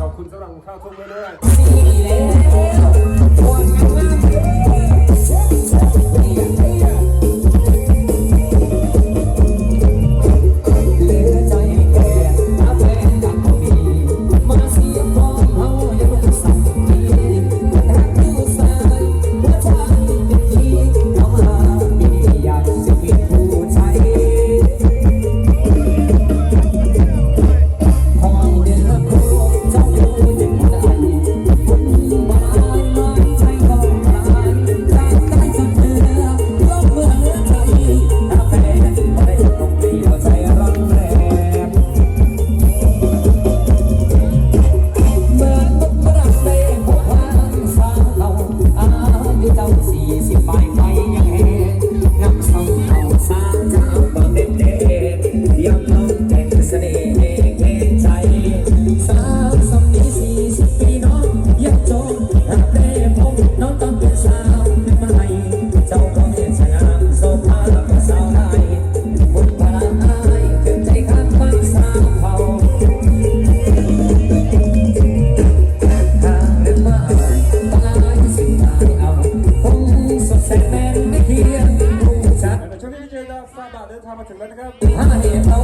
ขอบคุณสำหรับข้าวทุ่งด้วด้วยอ outside. มาถึงแล้วนะครับ